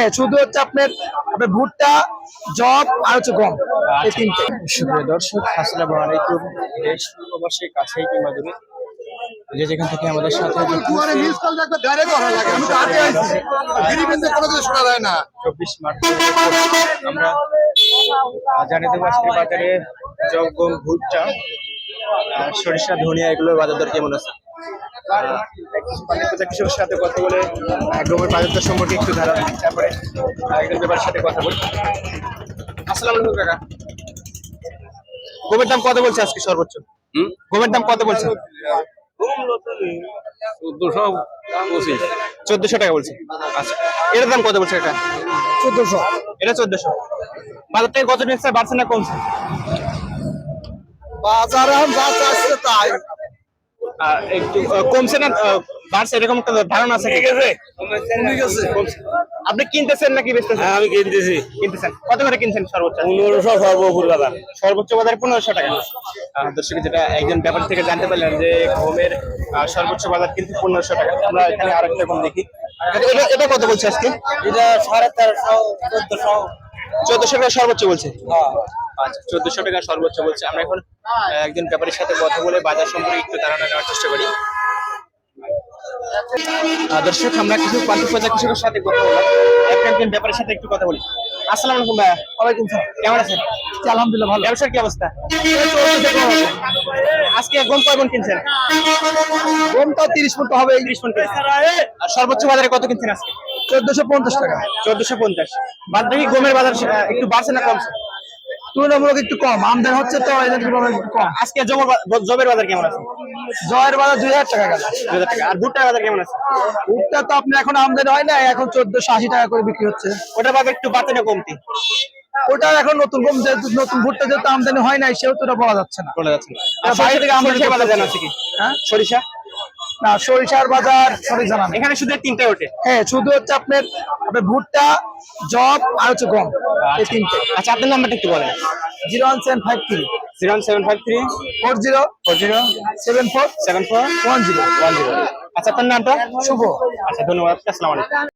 হ্যাঁ, শুধু হচ্ছে আপনার আপনার ভুট্টা জব আর হচ্ছে গম এই তিনটে। সুপ্রিয় দর্শক আসসালামু আলাইকুম। দেশ প্রবাসী কাছেই কিংবা দূরে যে যেখান থেকে আমাদের সাথে চব্বিশ মার্চ। আমরা জানিয়ে দেবো আজকের বাজারে জব গম ভুট্টা সরিষা ধনিয়া এগুলোর বাজার দর কেমন আছে আহ, কিছু পানির পূজা কৃষকের সাথে কথা বলে সম্পর্কে একটু ধারণা দিই। তারপরে একজন ব্যাপারের সাথে কথা বলি। আসসালামু আলাইকুম কাকা। গমের দাম কত বলছে আজকে সর্বোচ্চ? গমের দাম কত বলছে? চোদ্দশো পঁচিশ। চোদ্দশো টাকা বলছে। আচ্ছা এটার দাম কত বলছে এটা চোদ্দশো। এটা চোদ্দশো। বাজার থেকে কত নিচ্ছে বাড়ছে না কমছে? বাজার যা চাচ্ছে তাই। একটু আহ, কমছে না? আহ, বাড়ছে? এরকম একটা ধারণা আছে কি? কমছে। আপনি কিনতেছেন নাকি বেচতেছেন? হ্যাঁ আমি কিনতেছি। কিনতেছেন। কত করে কিনছেন সর্বোচ্চ? পনেরোশো সর্বপুর বাজার। সর্বোচ্চ বাজার পনেরোশো টাকা। দর্শক যেটা একজন ব্যাপার থেকে জানতে পারলেন যে গমের সর্বোচ্চ বাজার কিন্তু পনেরোশো টাকা। আমরা এখানে আরেকটা গম দেখি। এটা এটা কত বলছে আজকে? এটা সাড়ে তেরোশো চোদ্দশো। চোদ্দশো টাকা সর্বোচ্চ বলছে। আচ্ছা চোদ্দশো টাকা সর্বোচ্চ বলছে। আমরা এখন একজন ব্যাপারীর সাথে কথা বলে বাজার সম্পর্কে একটু ধারণা নেওয়ার চেষ্টা করি। দর্শক আমরা কিছু পান্তি পূজা কৃষকের সাথে কথা বললাম। একটা একজন ব্যাপারের সাথে একটু কথা বলি। আসসালামু আলাইকুম ভাইয়া। ওয়ালাইকুম সালাম। কেমন আছেন? আলহামদুলিল্লাহ ভালো। ব্যবসার কি অবস্থা? আজকে গম কয় মন কিনছেন? গমটা তিরিশ মতো হবে তিরিশ মন আর সর্বোচ্চ বাজারে কত কিনছেন আজকে? চোদ্দশো পঞ্চাশ টাকা। চোদ্দশো পঞ্চাশ। বাদ বাকি গমের বাজার একটু বাড়ছে না কমছে? তুলনামূলক একটু কম আমদানি হচ্ছে তো একটু কম। আজকে জবের বাজার কেমন আছে? জয়ের বাজার দুই হাজার টাকা গেল দুই হাজার টাকা। আর ভুট্টার বাজার কেমন আছে? ভুট্টা তো আপনি এখন আমদানি হয় না এখন চোদ্দশো আশি টাকা করে বিক্রি হচ্ছে। ওটার বাজার একটু বাড়তে না কমতি? ওটা এখন নতুন যেহেতু নতুন ভুট্টা যেহেতু আমদানি হয় নাই সেহেতু ওটা বলা যাচ্ছে না। বলা যাচ্ছে না। বাইরে থেকে আমদানি বাজার জানা আছে কি? হ্যাঁ? সরিষা? না সরিষার বাজার সরি জানা এখানে শুধু তিনটে ওঠে? হ্যাঁ শুধু হচ্ছে আপনার আপনার ভুট্টা জব আর হচ্ছে গম এই তিনটে। আচ্ছা আপনার নাম্বারটা একটু বলেন। Zero one seven five three. Zero seven five three. Four zero four zero. Seven four seven four. One zero. One zero. আচ্ছা আপনার নামটা? শুভ। আচ্ছা ধন্যবাদ। আসসালামু আলাইকুম।